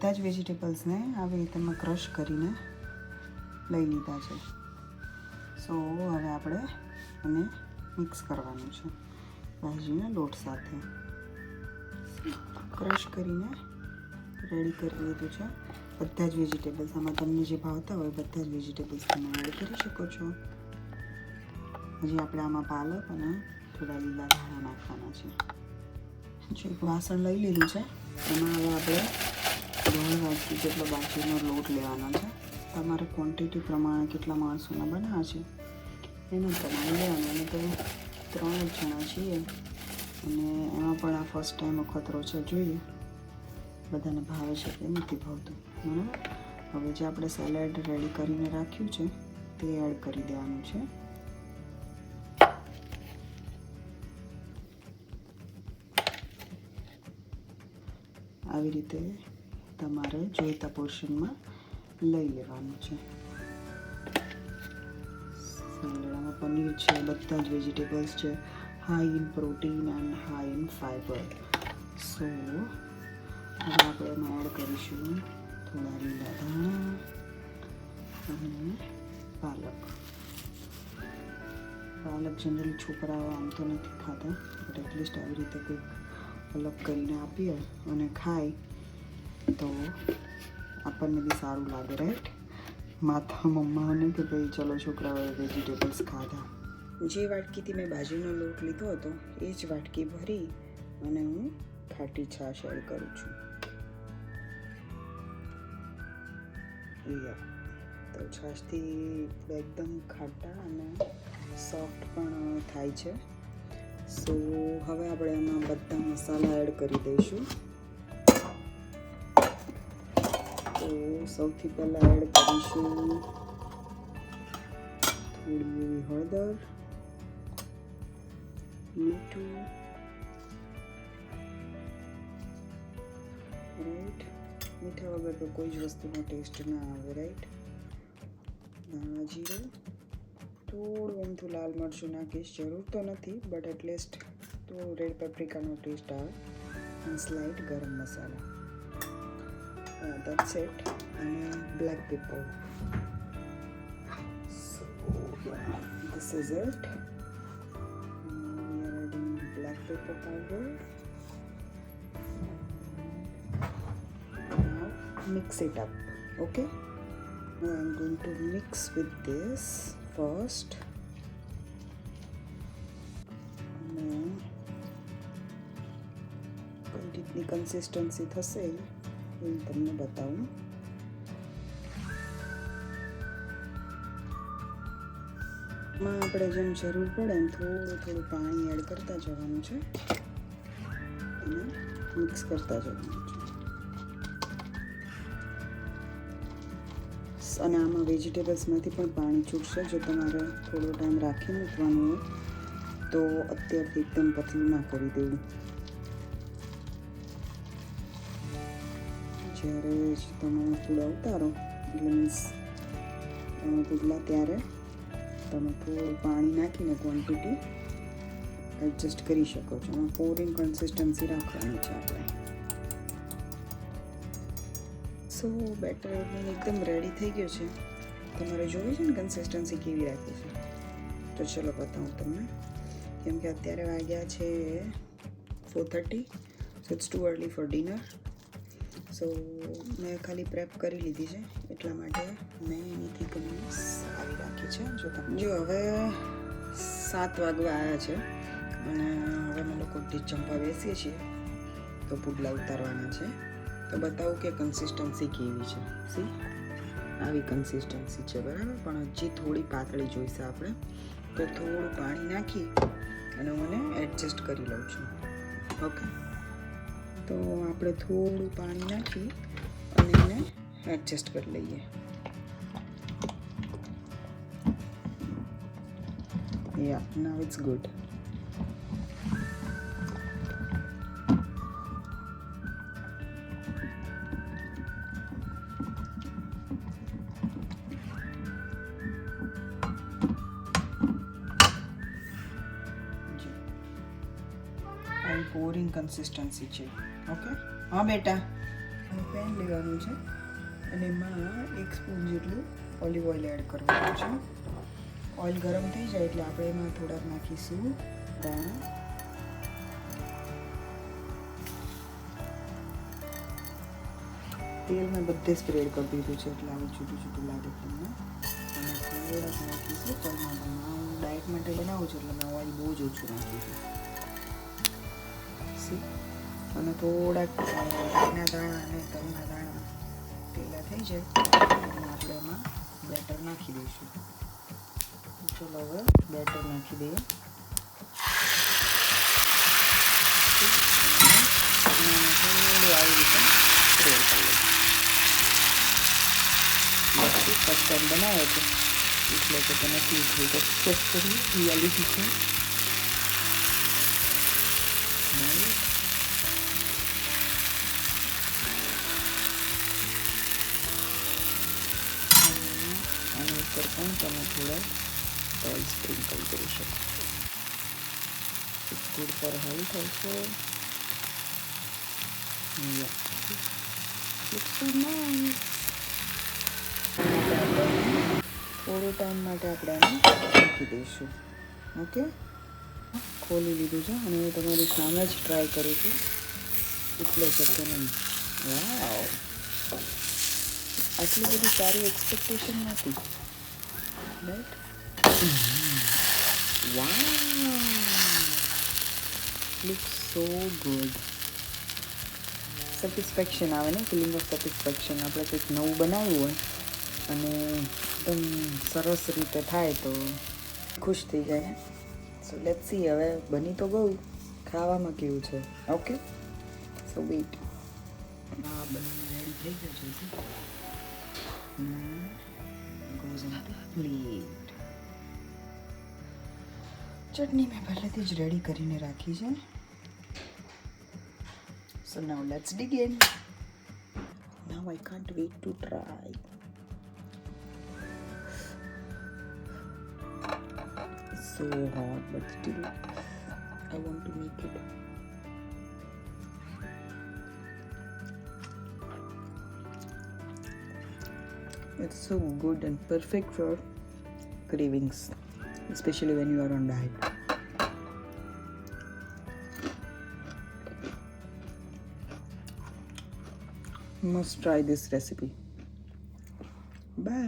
બધા જ વેજીટેબલ્સને આવી રીતે મેં ક્રશ કરીને લઈ લીધા છે. સો, હવે આપણે એને મિક્સ કરવાનું છે. ભાજીના લોટ સાથે. ક્રશ કરીને રેડી કરી લીધું છે. બધા જ વેજીટેબલ્સ આમાં તમને જે ભાવતા હોય બધા જ વેજીટેબલ્સ તમે એડ કરી શકો છો. હજી આપણે આમાં પાલક અને થોડા લીલા ધાણા નાખવાના છે. જો એક વાસણ લઈ લીધું છે, એમાં હવે આપણે દોઢ વાટકી જેટલો બાજરીનો લોટ લેવાનો છે, તમારે ક્વોન્ટિટી પ્રમાણે કેટલા માણસોના બનાવ્યા છે, એના પ્રમાણે લેવાનું. અને તો ત્રણ જ જણા છીએ અને એમાં પણ આ ફર્સ્ટ ટાઈમ અખતરો છે, જોઈએ. બધાને ભાવે છે કે નથી ભાવતું. બરાબર? હવે જે આપણે સેલેડ રેડી કરીને રાખ્યું છે, તે એડ કરી દેવાનું છે. આવી રીતે તમારે જોઈતા પોર્શનમાં લઈ લેવાનું છે. સેલેડામાં પનીર છે, બધા જ વેજીટેબલ્સ છે high in protein and high in fibre so હવે આપણે એમાં એડ કરીશું. થોડા લીલા ધાણા અને પાલક. પાલક જનરલી છોકરાઓ આમ તો નથી ખાતા બટ એટલીસ્ટ આવી રીતે કંઈક અલગ કરીને આપીએ અને ખાય. તો આપણને બી સારું લાગે રાઈટ મમ્મા અને કે ભાઈ, ચલો છોકરાઓએ વેજીટેબલ્સ ખાધા. જે વાટકીથી મેં બાજરીનો લોટ લીધો હતો, એ જ વાટકી ભરી અને હું ખાટી છાશ એડ કરું છું. તો છાશથી એકદમ ખાટા અને સોફ્ટ પણ થાય છે. સો હવે આપણે એમાં બધા મસાલા એડ કરી દઈશું. તો સૌથી પહેલાં એડ કરીશું થોડી હળદર, મીઠું રાઈટ મીઠા વગર તો કોઈ જ વસ્તુનો ટેસ્ટ ના આવે રાઈટ ધાણા જીરું, થોડું એમથું લાલ મરચું નાખીશ, જરૂર તો નથી બટ એટલીસ્ટ તો રેડ પેપ્રિકાનો ટેસ્ટ આવે. અને સ્લાઇટ ગરમ મસાલા. that's it અને black paper so yeah, this is it Now we are adding black pepper powder now mix it up okay now i'm going to mix with this first અને કઈ રીતની consistency થશે એ હું તમને બતાવું. માં આપણે જેમ જરૂર પડે એમ થોડું થોડું પાણી એડ કરતા જવાનું છે. અને મિક્સ કરતા જવાનું છે. અને આમાં વેજીટેબલ્સમાંથી પણ પાણી છૂટશે. જો તમારે થોડો ટાઈમ રાખી મૂકવાનું હોય, તો અત્યારથી એકદમ પતલું ના કરી દેવું. જ્યારે તમે થોડા ઉતારો એટલે મીન્સ પુડલા ત્યારે તમે થોડું પાણી નાખીને ક્વોન્ટિટી એડજસ્ટ કરી શકો છો. એમાં પોરિંગ કન્સિસ્ટન્સી રાખવાની છે આપણે. સો બેટર એકદમ રેડી થઈ ગયો છે. તમારે જોવી છે ને કન્સિસ્ટન્સી કેવી રાખી છે? તો ચલો બતાવું તમને. કેમ કે અત્યારે વાગ્યા છે four thirty so it's too early for dinner so મેં ખાલી પ્રેપ કરી લીધી છે, એટલા માટે મેં એની થિકનેસ આવી રાખી છે. જો તમે જો હવે સાત વાગવા આવ્યા છે અને હવે અમે લોકો ડીશ જમવા બેસીએ છીએ. તો પુડલા ઉતારવાના છે. તો બતાવું કે કન્સિસ્ટન્સી કેવી છે. સી આવી કન્સિસ્ટન્સી છે, બરાબર? પણ હજી થોડી પાતળી જોઈશે આપણે. તો થોડું પાણી નાખી અને હું એને એડજસ્ટ કરી લઉં છું. ઓકે તો આપણે થોડું પાણી નાખી અને એને એડજસ્ટ કરી લઈએ. યા નાવ ઇટ્સ ગુડ આવી પોરિંગ કન્સિસ્ટન્સી છે ઓકે. હા, બેટા. પેન લેવાનું છે અને એમાં એક સ્પૂન જેટલું ઓલિવ ઓઇલ એડ કરવાનું છે. ઓઇલ ગરમ થઈ જાય એટલે આપણે એમાં થોડાક નાખીશું દાણા. તેલ મેં બધે સ્પ્રેડ કરી દીધું છે એટલે આવું છૂટું છૂટું લાગે તમને. અને થોડાક નાખીશું. ચલમાં હું ડાયટ માટે બનાવું છું એટલે મેં ઓઇલ બહુ જ ઓછું નાખ્યું છે. સી અને થોડાક એના દાણા અને તલના દાણા પેલા થઈ જાય. આપણે એમાં બેટર નાખી દઈશું. ચલો હવે બેટર નાખી દઈએ. થોડું આવી રીતે સ્પ્રેડ કરી લઈએ ફર્સ્ટ ટાઈમ બનાવે હતો એટલે કે તમે નથી થયું તો ચેક કરી રિયાલિટી છે. પણ તમે થોડા ઓઇલ સ્પ્રિંકલ કરી શકો ગુડ લુક્સ સો નાઇસ થોડો ટાઈમ માટે આપણે આને મૂકી દઈશું. ઓકે ખોલી લીધું છે અને હું તમારી સામે જ ટ્રાય કરું છું. એટલે શકે નહીં. વાવ આટલી બધી સારી એક્સપેક્ટેશન નથી. Right wow. Looks so good. Satisfaction આવે ને ફિલિંગ ઓફ સેટિસ્ફેક્શન આપણે કંઈક નવું બનાવ્યું હોય અને એકદમ સરસ રીતે થાય તો ખુશ થઈ જાય. સો લેટ સી હવે બની તો ગયું. ખાવામાં કેવું છે? ઓકે સો વેઇટ આ બનીને રેડી થઈ ગયું છે goes into plate ચટણી મેં પહેલેથી જ રેડી કરીને રાખી છે so now let's begin now i can't wait to try It's so hot but still i want to make It's so good and perfect for cravings, especially when you are on diet. Must try this recipe. Bye.